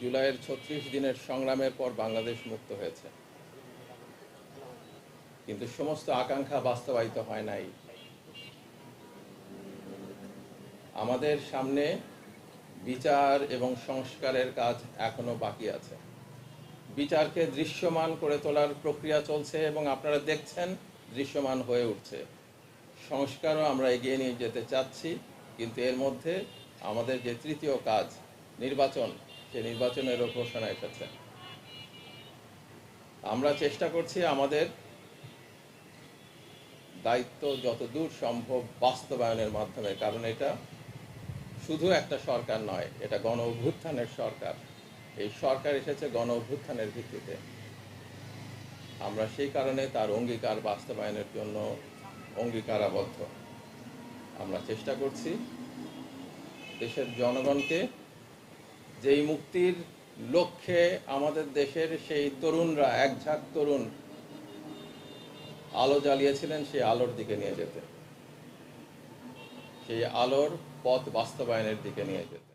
জুলাইয়ের ছত্রিশ দিনের সংগ্রামের পর বাংলাদেশ মুক্ত হয়েছে। কিন্তু সমস্ত আকাঙ্ক্ষা বাস্তবায়িত হয় নাই। আমাদের সামনে বিচার এবং সংস্কারের কাজ এখনও বাকি আছে। বিচারকে দৃশ্যমান করে তোলার প্রক্রিয়া চলছে এবং আপনারা দেখছেন দৃশ্যমান হয়ে উঠছে। সংস্কারও আমরা এগিয়ে নিয়ে যেতে চাচ্ছি, কিন্তু এর মধ্যে আমাদের যে তৃতীয় কাজ, নির্বাচন সে নির্বাচনেরও ঘোষণা এসেছে। আমরা চেষ্টা করছি আমাদের দায়িত্ব যতদূর সম্ভব বাস্তবায়নের মাধ্যমে, কারণ এটা শুধু একটা সরকার নয়, এটা গণ অভ্যুত্থানের সরকার। এই সরকার এসেছে গণ অভ্যুত্থানের ভিত্তিতে। আমরা সেই কারণে তার অঙ্গীকার বাস্তবায়নের জন্য অঙ্গীকারাবদ্ধ। আমরা চেষ্টা করছি দেশের জনগণকে যেই মুক্তির লক্ষ্যে আমাদের দেশের সেই তরুণরা এক ঝাঁক তরুণ আলো জ্বালিয়েছিলেন সেই আলোর দিকে নিয়ে যেতে। সেই আলোর পথ বাস্তবায়নের দিকে নিয়ে যেতে।